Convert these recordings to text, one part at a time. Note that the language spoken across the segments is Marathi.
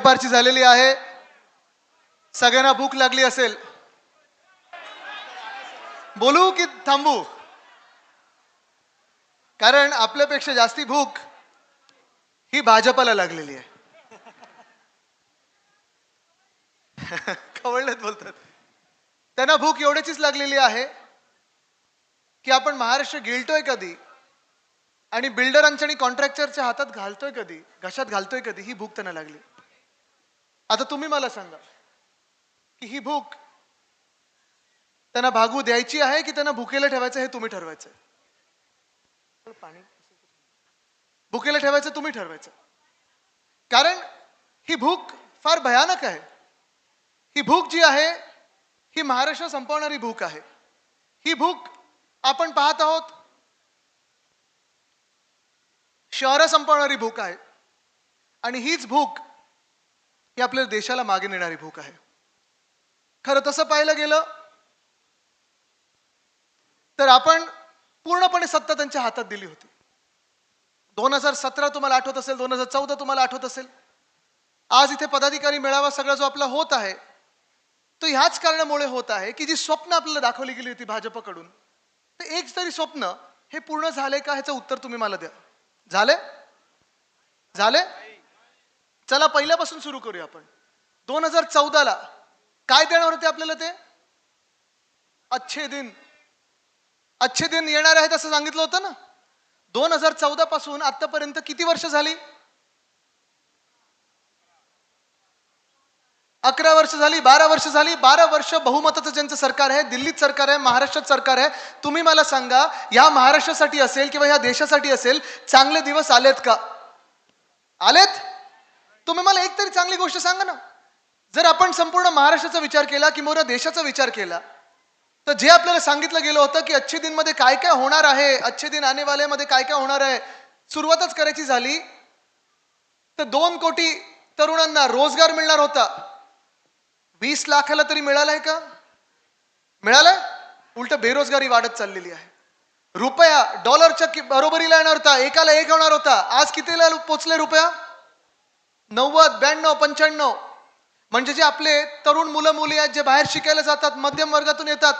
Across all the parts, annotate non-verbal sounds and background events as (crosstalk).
दुपारची झालेली आहे. सगळ्यांना भूक लागली असेल. बोलू की थांबू? कारण आपल्यापेक्षा जास्ती भूक ही भाजपला लागलेली आहे. (laughs) कवळलेत बोलतात. त्यांना भूक एवढ्याचीच लागलेली आहे की आपण महाराष्ट्र गिळतोय कधी आणि बिल्डरांच्या आणि कॉन्ट्रॅक्टरच्या हातात घालतोय कधी घशात घालतोय कधी ही भूक त्यांना लागली. आता तुम्ही मला सांगा की ही भूक त्यांना भागू द्यायची आहे की त्यांना भुकेला ठेवायचं हे तुम्ही ठरवायचं? पाणी भुकेला ठेवायचं तुम्ही ठरवायचं. कारण ही भूक फार भयानक आहे. ही भूक जी आहे ही महाराष्ट्र संपवणारी भूक आहे. ही भूक आपण पाहत आहोत. शहरं संपवणारी भूक आहे. आणि हीच भूक ही आपल्या देशाला मागे नेणारी भूक आहे. खरं तसं पाहिलं गेलं तर आपण पूर्णपणे सत्ता त्यांच्या हातात दिली होती. दोन हजार सतरा तुम्हाला आठवत असेल दोन हजार चौदा तुम्हाला आठवत असेल. आज इथे पदाधिकारी मेळावा सगळा जो आपला होत आहे तो ह्याच कारणामुळे होत आहे की जी स्वप्न आपल्याला दाखवली गेली होती भाजपकडून तर एक तरी स्वप्न हे पूर्ण झाले का ह्याचं उत्तर तुम्ही मला द्या. झाले? झाले? चला पहिल्यापासून सुरू करूया आपण. दोन हजार चौदाला काय देणार होते आपल्याला ते? अच्छे दिन. अच्छे दिन येणार आहेत असं सांगितलं होतं ना? दोन हजार चौदा पासून आतापर्यंत किती वर्ष झाली? अकरा वर्ष झाली बारा वर्ष झाली. बारा वर्ष बहुमताचं ज्यांचं सरकार आहे दिल्लीत सरकार आहे महाराष्ट्रात सरकार आहे तुम्ही मला सांगा या महाराष्ट्रासाठी असेल किंवा या देशासाठी असेल चांगले दिवस आलेत का? आलेत? तुम्ही मला एक तरी चांगली गोष्ट सांगा ना. जर आपण संपूर्ण महाराष्ट्राचा विचार केला किंवा देशाचा विचार केला तर जे आपल्याला सांगितलं गेलं होतं की अच्छे दिनमध्ये काय काय होणार आहे अच्छे दिन आने काय काय होणार आहे सुरुवातच करायची झाली तर दोन कोटी तरुणांना रोजगार मिळणार होता. वीस लाखाला तरी मिळालाय का? मिळालाय? उलट बेरोजगारी वाढत चाललेली आहे. रुपया डॉलरच्या बरोबरीला येणार होता एकाला एक होणार होता. आज कितीला पोचले रुपया? नव्वद ब्याण्णव पंच्याण्णव. म्हणजे जे आपले तरुण मुलं मुली आहेत जे बाहेर शिकायला जातात मध्यम वर्गातून येतात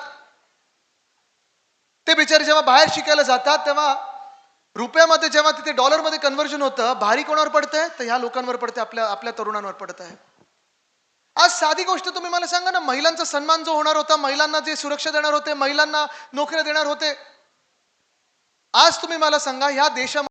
ते बिचारे जेव्हा बाहेर शिकायला जातात तेव्हा रुपयामध्ये जेव्हा तिथे डॉलरमध्ये कन्व्हर्जन होतं भारी कोणावर पडतंय? तर ह्या लोकांवर पडतंय आपल्या आपल्या तरुणांवर पडत आहे आज साधी गोष्ट तुम्ही मला सांगा ना महिलांचा सन्मान जो होणार होता महिलांना जे सुरक्षा देणार होते महिलांना नोकऱ्या देणार होते आज तुम्ही मला सांगा ह्या देशामध्ये